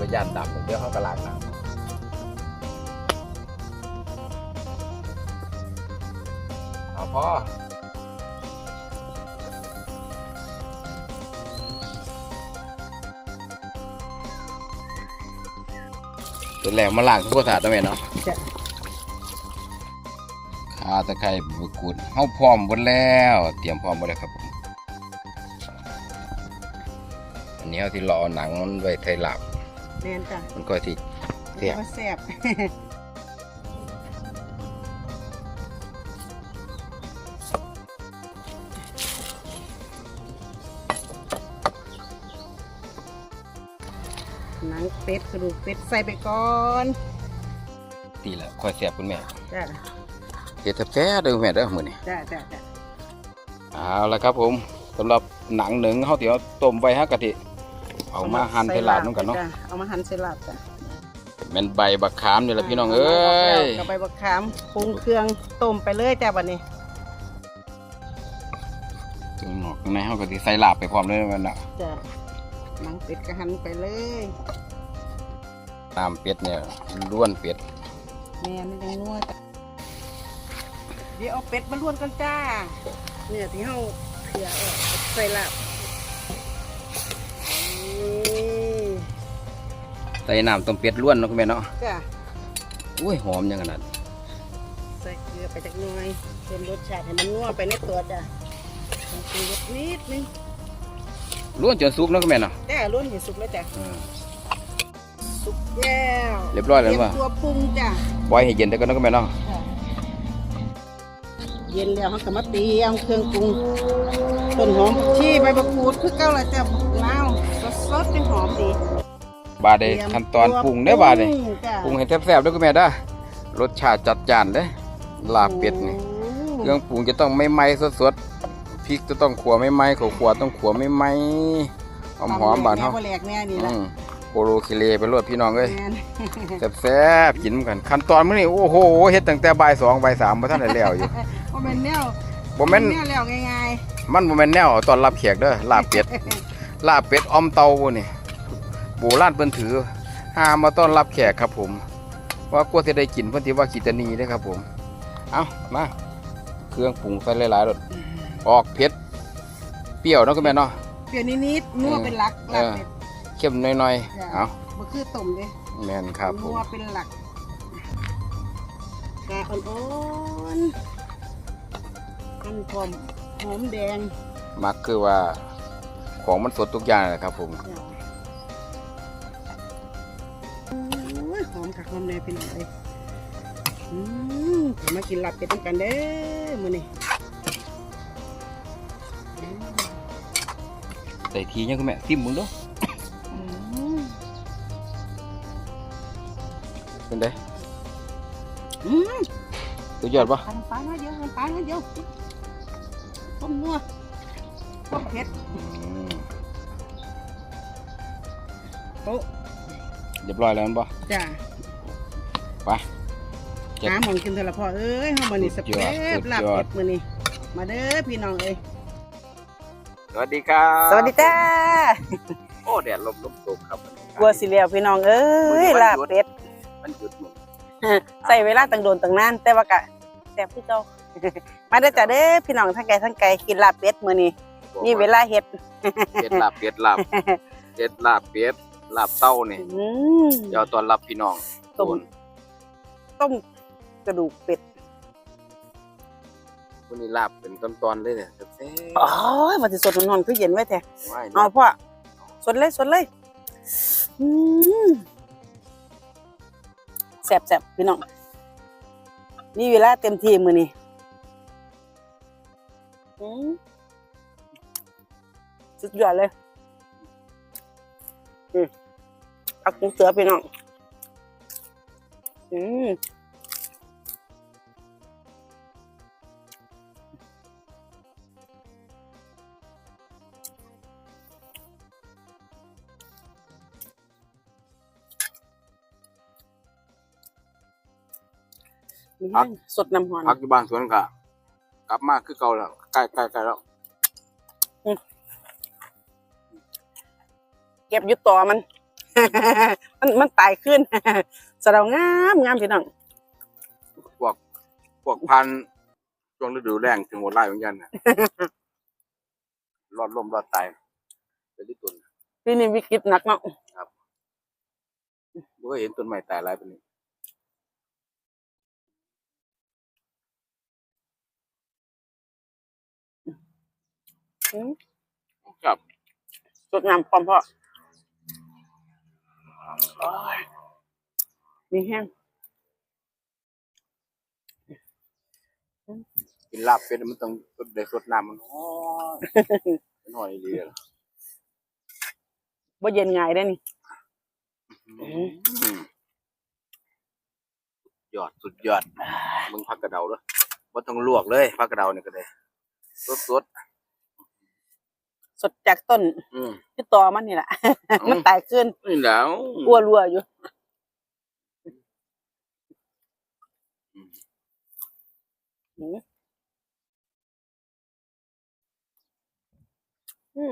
ตรงไปยันดับเดียวเขากระลางนังเอาพอตัวแหลมมาล้างทุกคนสะอาดนะแม่เนาะจ้ะขาตะไคร้บมะกรูดเฮาพร้อมหมดแล้ว เตรียมพร้อมหมดแล้วครับผม อันนี้เอาที่รอหนังมันไว้ไทยหลับ แม่นจ้ะมันก็ที่เสียบว่าแซ่บ หนังเป็ดกระดูกเป็ดใส่ไปก่อนตีแล้วค่อยเสียบคุณแม่จ้ะเฮ็ดแท้ๆเด้อแม่เด้อมื้อนี้จ้ะจ้ะจ้ะเอาละครับผมสำหรับหนังหนึ่งเฮาสิเอาต้มไว้ฮะกะทิ เอามาหั่นให้ลาบนํกันเนาะจ้เอามาหั่นใส่ลาบจ้ะแม่นใบบักขามนี่ล่ะพี่น้องเอ้ยกับใบบักขามปรุงเครื่องต้มไปเลยจ้ะบัดนี้ถึงหนอกข้างในเฮาก็สิใส่ลาบไปพร้อมเลยแม่นน่ะจ้ะหนังเป็ดก็หั่นไปเลยน้ำเป็ดเนี่ยล้วนเป็ดแม่ไม่ยังนัวจ้ะเดี๋ยวเอาเป็ดมาล้วนกันจ้าเนี่ยที่เฮาเผื่อออกใส่ลาบนี่ ใส่น้ำต้มเป็ดล้วนเนาะคุณแม่เนาะจ้ะอุ้ยหอมจังขนาดใส่เกลือไปจากหน่อยเพิ่มรสชาติให้มันนัวไปในตัวจ้ะต้องปรุงรสนิดนึงล้วนจนสุกเนาะคุณแม่เนาะจ้ะล้วนอย่าสุกเลยจ้ะอืมสุกแล้วเรียบร้อยแล้วเตรียมว่าตัวปรุงจ้ะปล่อยให้เย็นได้ก่อนเนาะคุณแม่เนาะเย็นแล้วเขาก็มาเตรียมเครื่องปรุงต้นหอมผักชีใบมะกรูดคือเก้าละจ้ะลาว สดๆเป็นหอมดีบาดเดขั้นตอนปรุงได้อบาดเดปรุงจ้ะปรุงให้แซ่บๆเด้อคุณแม่เด้อรสชาติจัดจ้านเด้อลาบเป็ดนี่เครื่องปรุงจะต้องไม่ไหม้สดๆพริกจะต้องขัวไม่ไหม้ข้าวขัวต้องขัวไม่ไหม้หอมๆบานเฮาแม่บ่แหลกแน่นี่อืละมโคโลคิเลไปรวดพี่น้องเอ้ยแม่นแซ่บๆกินกัน ขั้นตอนมื้อนี้โอ้โหเฮ็ดตั้งแต่บ่ายสองบ่ายสามบ่ทันได้แล้วอยู่บ่แม่นแนวบ่แม่นแนวแล้วง่ายมันบ่แม่นแนวตอนรับแขกเด้อลาบเป็ด ลาบเป็ดออมเตาบ่นี่โบราณเพิ่นถือหามาต้อนรับแขกครับผม ว่ากลัวสิได้กินเพิ่นสิว่ากิตานีเด้อครับผม เอามาเครื่องปรุงใส่หลายๆรสออกเผ็ดเปรี้ยวเนาะคุณแม่เนาะๆเปรี้ยวนิดๆนัวเป็นหลักเอลาบอเป็ดเข้มหน่อยจ้ะๆเอาบ่คือต้มเด้แม่นครับผนัมวเป็นหลักกาอ่อนๆหั่นพร้อมหอมแดงมักคือว่า ของมันสดทุกอย่างนะครับผมจ้ะโอ้ยหอมคักหอมแน่พี่น้องเอ้ยอืมมากินลาบเป็ดด้วยกันเด้อมื้อนี้ใส่ทียังคุณแม่ซิมมึงดูอืมเป็นไดอืมสุดยอดปะทำปลามาเยอะทำปลามาเยอะต้มนัว ต้มเผ็ดอืมโอ้เรียบร้อยแล้วมันปะจ้าไปเจ็ดหาหมองกินเถอะละพ่อเอ้ยเฮามื้อนี้สสุดยอเปดบลาบสุดยอดเป็ดมื้อนี้มาเด้อพี่น้องเอ้ยสวัสดีครับ สวัสดีจ้า โอ้แดดลมลมตกครับกลัวสิแล้วพี่น้องเอ้ยลาบเป็ดมันหยุดหมดใส่เวลาตั้งโดนตั้งนานแต่ว่ากะแซ่บคือเก่ามาเด้อจ้าเด้อพี่น้องทั้งไกลทั้งไกลกินลาบเป็ดมื้อนี้ นี่เวลาเฮ็ดเป็ดลาบเป็ดลาบเป็ดลาบเป็ดลาบเต้านี่อืมเดี๋ยวตอนรับพี่น้องต้มโดนต้มกระดูกเป็ดวันนี้ลาบเป็นตอนๆเลยเนี่ยแซ่บอ๋อมาสิสดนอนๆคือเย็นไว้แท้ๆว่ายเอาพ่อสดเลยสดเลยอืมแซ่บแซ่บพี่น้องนี่เวลาเต็มที่มือนี่อืม สุดยอดเลย อืมผักกุ้งเสือพี่น้อง อืมมีแห้งสดน้ำหอนพักอยู่บ้านสวนก็กลับมาคือเก่าแล้วใกล้ใกล้ใกล้แล้ว เก็บอยุต่อมัน มันมันตายขึ้นสะเดางามงามพี่น้องพวกพวกพันธุ์ช่วงฤดูแล้งถึงหัวไล่เหมือนกันน่ะ รอดล่มรอดตายเป็นที่ตุนที่นี่วิกฤตหนักเนาะบ่เคยเห็นต้นไม้ตายหลายปานนี้อืมครับสดงามพร้อมพ่อโอ้ย มีแห้งกินลาบเป็ดมันต้องได้สดน้ำมันฮ้อนมันหอยดีเลยบ่เย็นง่ายได้อนี่อืมยอดสุดยอดมึงพักกระเดาด้วยว่าต้องลวกเลยพักกระเดาเนี่ยก็ได้สดสด สดจากต้นๆอืมที่ต่อมันนี่แหละ มันตายขึ้นนี่แล้วอ้วรัวอยู่อืมอื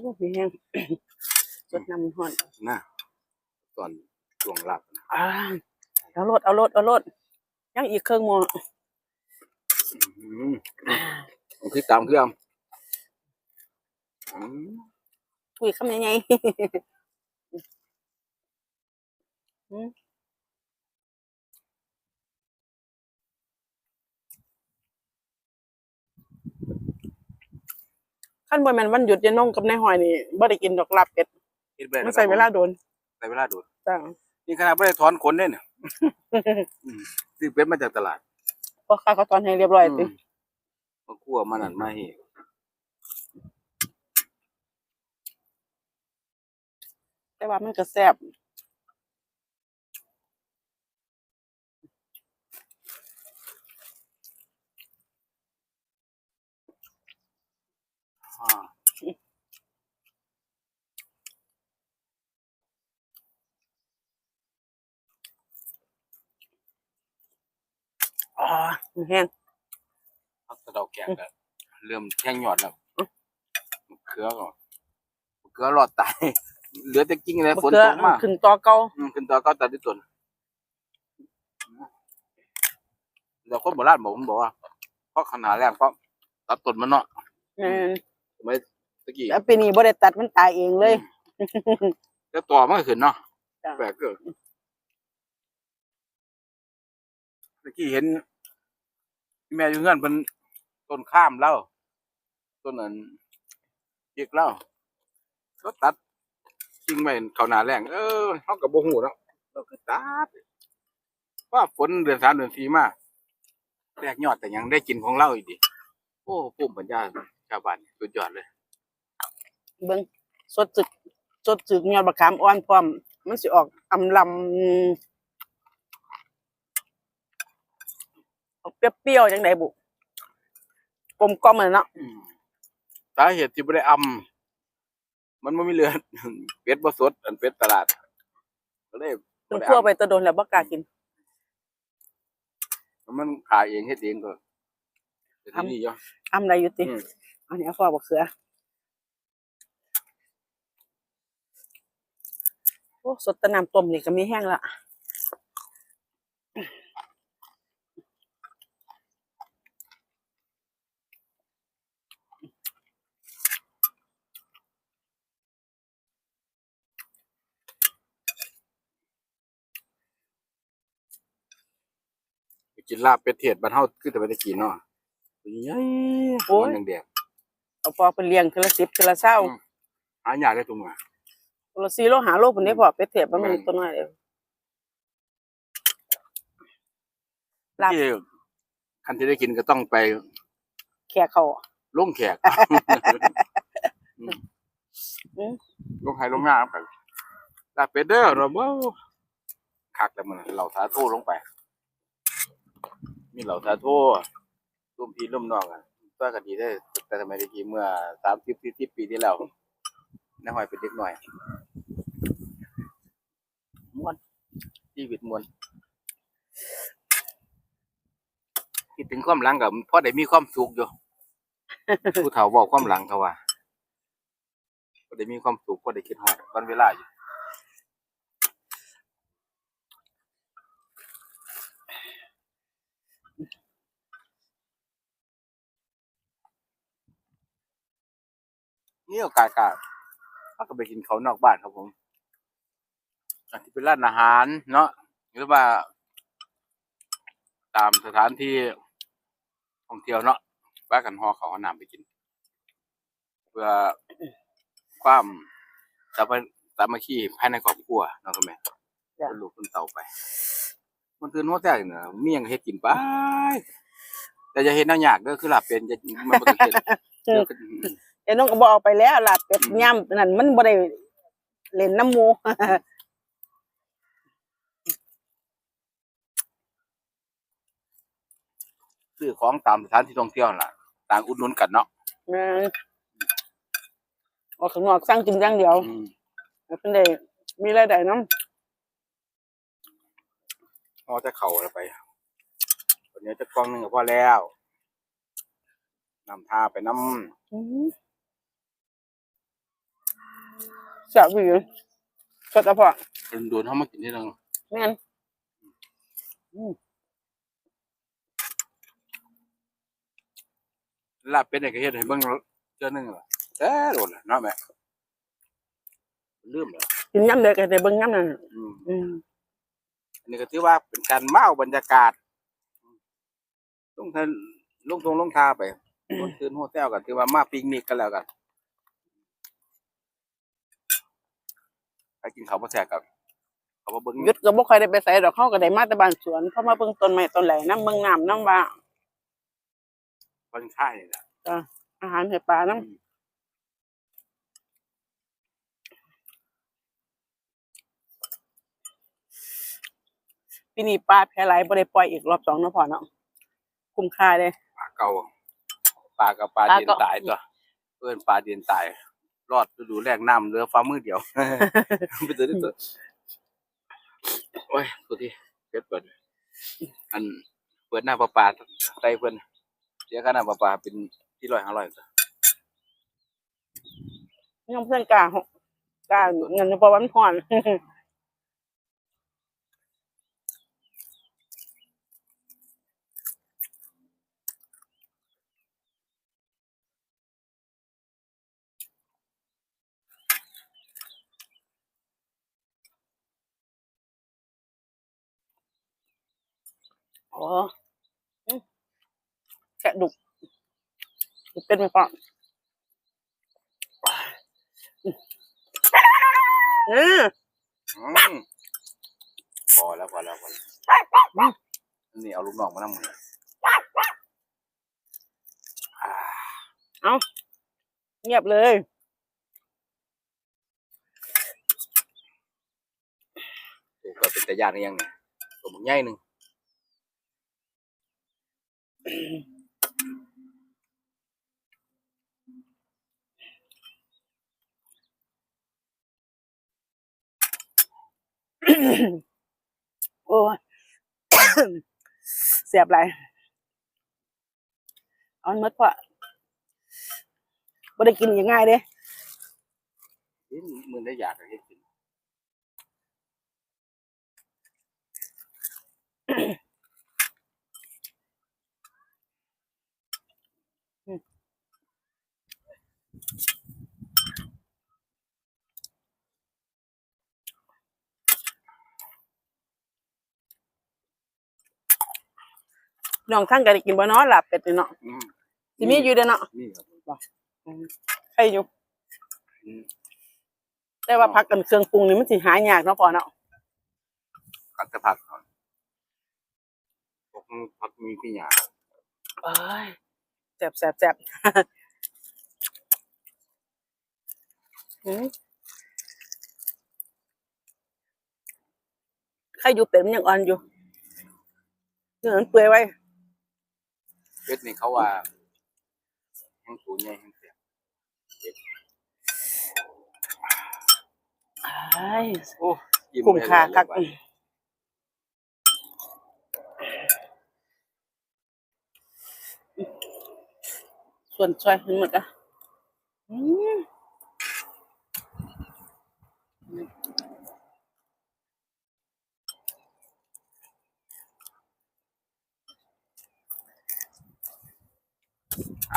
มโอ้มีแห้งสดน้ำห่อนนะตอนช่วงลาบนะอ่าเอารถเอารถเอารถยังอีกเครื่องหมออืมเอาพริกตามเครื่องอืมคุยคำยังไง ขั้นบนมันวันหยุดยายน้องกับนายหอยนี่บ่ได้กินดอกลาบเป็ดเฮ็ดไปมันใส่เวลาโดนใส่เวลาโดนจ้านี่ขนาดไม่ได้ถอนขนเนี่ยเนี่ยอืมซื้อเป็ดมาจากตลาดเพราะข้าเขาตอนให้เรียบร้อยติมมาคั่วมานั่นมาให้แต่ว่ามันก็แซ่บ อ่าอ่าแห้งพักกระเดาแกงก็เริ่มแท่งหยอดแล้วมะเขือก็มะเขือรอดตายเหลือแต่กิ่งเลยฝนเกลือตกมาขึ้นต่อเก่าอืมขึ้นตัวก็ตัดที่ต้นเราคนโบราณบอกผมบอกว่าเพราะขนาดแรกเพราะตัดต้นมันเนาะ แม่นสมัยตะกี้แล้วปีนี้บ่ได้ตัดมันตายเองเลย แล้วต่อมันก็ขึ้นเนาะจ้ะ แปลกเกินตะกี้เห็น แม่อยู่เงื่อนเป็นต้นข้ามแล้วต้นนั้นอีกแล้วก็ตัดกิ่งไปเขาหนาแรงเออเขากับโบหูแล้วเราก็ตัดว่าฝนเดือนสามเดือนสี่มาแรกยอดแต่ยังได้กินของเราอีกดิโอ้ปุ่มปัญญา ชาวบ้านสุดยอดเลย เบิ่งสดจึกสดจึกยอดบักขามอ่อนพร้อม มันสิออกอำลำออกเปรี้ยวๆจังไดบุกลมกล่อมเลยเนาะอืมสาเหตุที่ไม่ได้อำมันไม่มีเลือดเป็ดบ่สด อันเป็ดตลาด ก็เลยเพิ่บ่นได้คั่วอำไปแตะโดนแล้วบ่กล้ากิน มันขายเองเฮ็ดเองก็แต่ที่นี่ย่ออำได้อยู่ติ อืมอันนี้เอาฟอบักเขือ โอ้สดแตะน้ำต้มนี่ก็มีแห้งละไปกินลาบเป็ดเทศบ้านเฮาคือแต่ไปได้กินเนาะใหญ่โอ้ยมันแดง เอาพอเพิ่นเลี้ยงคือละ10คือละ20อืมๆหายากได้ตรงอะตัวละ4โล5โลพุ่นได้พอเป็ดเทียบมันแม่นตัวน้อยเดียวลาบที่คันที่ได้กินก็ต้องไปแค่เขาลงแขกอืมอืมลงไห้ลงหน้าไปลาบเป็ดเด้อเราบ่คักแต่มันเหล่าทาโทลงไป มีเหล่าทาโทร่วมพี่ร่วมน้องอะ ตัวกันดีได้แต่สมัยตะกี้เมื่อสามสิบสี่สิบปีที่แล้วน้าหอยเป็นเด็กหน่อยม่วนชีวิตม่วนคิดถึงความหลังกับพ่อได้มีความสุขอยู่ ผู้เฒ่าบอกความหลังเขาว่าพ่อได้มีความสุขพ่อได้คิดฮอดวันเวลาอยู่ นี่โอกาสก็เขาก็ไปกินเขาวนอกบ้านครับผมอาจจะเป็นร้านอาหาร เนาะหรือว่า ตามสถานที่ท่องเที่ยวเนาะว่ากันห่อเขาวเอาน้ำไปกิน เพื่อความสามัคสามัคคีภายในครอบครัวเนาะคุณแม่เป็นลูกคนเต่าไป มันคือนัวแท้เนาะมีหยังเฮ็ดกินไปแต่จะเฮ็ดแนวยากเด้อคือลาบเป็นจะมันบ่ต้องเฮ็ด เดี๋ยวก็เดี๋ยวน้องก็บอกไปแล้วลาบเป็ดย่ำนั่นมันบ่ได้เล่นน้ำหมูซื้อของตามสถานที่ท่องเที่ยวนั่นล่ะ ต่างอุดหนุนกันเนาะแม่นออกข้างนอกสร้างกินอย่างเดียว อืมแล้วเพิ่นได้มีรายได้นํพอจะเข่าแล้วไปวันนี้จะกล้องหนึงก็พอแล้วนำทาไปน้ สับอยู่ก็จะพอำโดนๆเข้ามากินที่นึงแม่นลาบเป็ดเนี่ยก็เฮ็ดให้เบิ่งเจ้าหนึงล่ะแต่โดนล่ะเนาะแม่ลืมแล้วกินย่ำเด็กก็ได้เบิ่งย่ำนั่นอืมอืมอันนี้ก็ถือว่าเป็นการเมาบรรยากาศลงทานลงทงลงทาไปบนคืนโฮเทลกันถือว่ามาปิกนิกกันแล้วกัน ไปกินข้าวบ่แซ่บกับเขาบ่เบิ่งหยุดก็บ่ค่อยได้ไปไสดอกเขาก็ได้มาแต่บ้านสวนเพราะมาเบิ่งต้นไม้ต้นไหลน้ำเบิ่งน้ำน้ำว่าเบิ่งค่ายนี่แหละอาหารให้ปลาน้ำปีนี้ปลาแพร่ไหลบ่ได้ปล่อยอีกรอบสองเนาะพ่อเนาะคุ้มค่าเลย ปลาเก่าปลากับปลาปลาเดียนเก่าตายตัวเพื่อนปลาเดียนตาย รอดฤดูแรกน้ำเหลือฟ้ามือเดียวไปตัวนี้ตัวโอ้ยตัวที่เปิดเปิดอันเปิดหน้าปลาปลาใส่เพิ่นเสียค่าหน้าปลาปลาเป็นที่ร้อยห้าร้อยตัวยังเพื่อนกล้าหกกล้าเงินเพราะวันห่อน อ๋ออืมแกะดุกดุกเป็นไหมพ่ออืมอืมพอแล้วพอแล้วพอแล้วอันนี่เอาลูกน้องมานั่งมืออ่าเงียบเลยตัวก็เป็นตะยานอีกอยังเนี่ยตัวมันใหญ่หนึ่ง โอ้ยเสียบไรเอามันหมดพอบ่ได้กินง่ายๆเด้เอ๊ะมือได้อยากให้กิน น้องทั้งก็ได้กินบ่เนาะหลับเป็ดนี่เนาะอืมสิมีอยู่เด้อเนาะนี่ครับผมใครอยู่อืมแต่ว่าพักกันเครื่องปรุงนี่มันสิหายากเนาะพอเนาะกัดจะผักก่อนพวกผักมีพี่หยาเอ้ยแซ่บแซ่บแซ่บอืมใครอยู่เป็ดมันยังอ่อนอยู่เนื้อมันเปื่อยไว้ เป็ดนี่เขาว่าแห้งสูงใหญ่แห้งเสียบอ้ายโอ้ยิ้คุ้มค่าคักเลยส่วนช่วยทั้งหมดอะอืม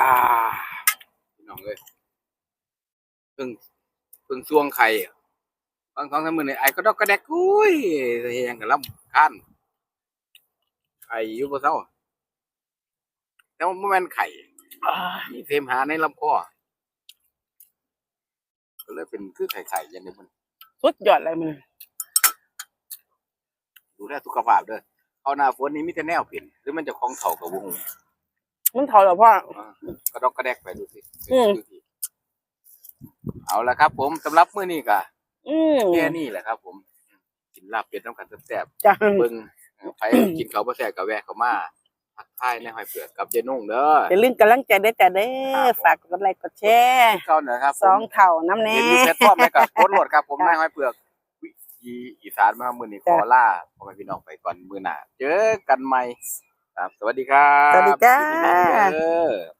อ่าพี่น้องเลยเพิ่งเพิ่งช่วงไข่อะบางสองสามมือนี่ไอ้ก็ดอกกระแดกอุ้ยเฮียงกับลำคันไข่อยู่บนเสาแต่ว่ามันแม่นไข่อ่ามีเสมหาในลำคอก็เลยเป็นคือไข่ไข่ยันนี้มันสุดยอดเลยมันดูแลสุขภาพเด้อเอาหน้าฝนนี้มีแต่แนวเปลี่ยนหรือมันจะคล้องเข่ากับวง มันเท่าแล้วพ่อกระดอกกระแดกไปดูสิอืม ดูสิเอาละครับ ผมสำหรับมื้อนี้ก็อืมแค่นี้แหละครับ ผมกินลาบเป็ดน้ำกันแซ่บจ้าๆเบิ่งเออไปกินเขาวบ่แซ่บก็แวะเข้ามาทักทายในหอยเปลือกกับเจนุ่งเด้อ อย่าลืมกำลังใจเด้อจ้าเด้ครัอบผม ฝากกดไลค์กดแชร์เข้าหน่อยครับผม สองเท่าน้ำแน่ เห็นมีแพลตฟอร์มไหมกับโค้ดโหลดครับผมจ้ะนายห้อยเปลือกวิธีอีสานมามื้อนี้ขจ้ะอล่าพ่อแม่พี่น้องไปก่อนมื้อหน้าเจอกันใหม่ ครับ สวัสดีครับสวัสดีจ้า ยินดีเด้อ